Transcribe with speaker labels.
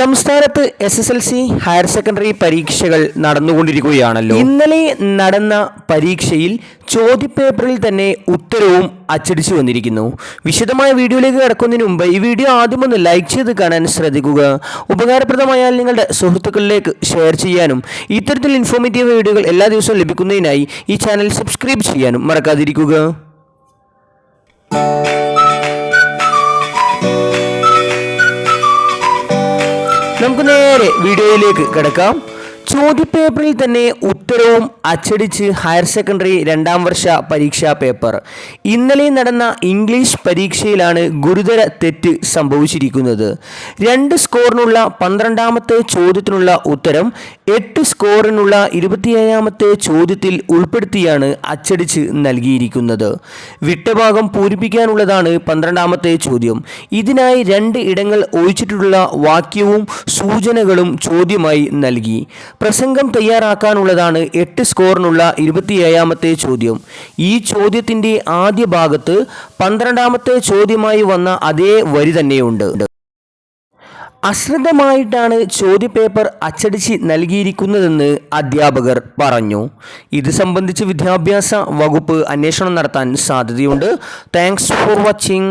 Speaker 1: സംസ്ഥാനത്ത് S S L C higher secondary പരീക്ഷകൾ നടന്നുകൊണ്ടിരിക്കുകയാണല്ലോ. ഇന്നലെ നടന്ന പരീക്ഷയിൽ ചോദ്യപേപ്പറിൽ തന്നെ ഉത്തരവും അച്ചടിച്ചു വന്നിരിക്കുന്നു. വിശദമായ വീഡിയോയിലേക്ക് കിടക്കുന്നതിന് മുമ്പ് ഈ വീഡിയോ ആദ്യം ഒന്ന് ലൈക്ക് ചെയ്ത് കാണാൻ ശ്രദ്ധിക്കുക. ഉപകാരപ്രദമായാൽ നിങ്ങളുടെ സുഹൃത്തുക്കളിലേക്ക് ഷെയർ ചെയ്യാനും ഇത്തരത്തിൽ ഇൻഫോർമേറ്റീവ് വീഡിയോകൾ എല്ലാ ദിവസവും ലഭിക്കുന്നതിനായി ഈ ചാനൽ സബ്സ്ക്രൈബ് ചെയ്യാനും മറക്കാതിരിക്കുക. നമുക്ക് നേരെ വീഡിയോയിലേക്ക് കിടക്കാം. ചോദ്യപേപ്പറിൽ തന്നെ ഉത്തരവും അച്ചടിച്ച് ഹയർ സെക്കൻഡറി രണ്ടാം വർഷ പരീക്ഷാ പേപ്പർ. ഇന്നലെ നടന്ന ഇംഗ്ലീഷ് പരീക്ഷയിലാണ് ഗുരുതര തെറ്റ് സംഭവിച്ചിരിക്കുന്നത്. രണ്ട് സ്കോറിനുള്ള പന്ത്രണ്ടാമത്തെ ചോദ്യത്തിനുള്ള ഉത്തരം എട്ട് സ്കോറിനുള്ള ഇരുപത്തിയേഴാമത്തെ ചോദ്യത്തിൽ ഉൾപ്പെടുത്തിയാണ് അച്ചടിച്ച് നൽകിയിരിക്കുന്നത്. വിട്ടഭാഗം പൂരിപ്പിക്കാനുള്ളതാണ് പന്ത്രണ്ടാമത്തെ ചോദ്യം. ഇതിനായി രണ്ട് ഇടങ്ങൾ ഒഴിച്ചിട്ടുള്ള വാക്യവും സൂചനകളും ചോദ്യമായി നൽകി. പ്രസംഗം തയ്യാറാക്കാനുള്ളതാണ് എട്ട് സ്കോറിനുള്ള ഇരുപത്തിയേഴാമത്തെ ചോദ്യം. ഈ ചോദ്യത്തിന്റെ ആദ്യ ഭാഗത്ത് പന്ത്രണ്ടാമത്തെ ചോദ്യമായി വന്ന അതേ വരി തന്നെയുണ്ട്. അശ്രദ്ധമായിട്ടാണ് ചോദ്യപേപ്പർ അച്ചടിച്ച് നൽകിയിരിക്കുന്നതെന്ന് അധ്യാപകർ പറഞ്ഞു. ഇത് സംബന്ധിച്ച് വിദ്യാഭ്യാസ വകുപ്പ് അന്വേഷണം നടത്താൻ സാധ്യതയുണ്ട്. Thanks for watching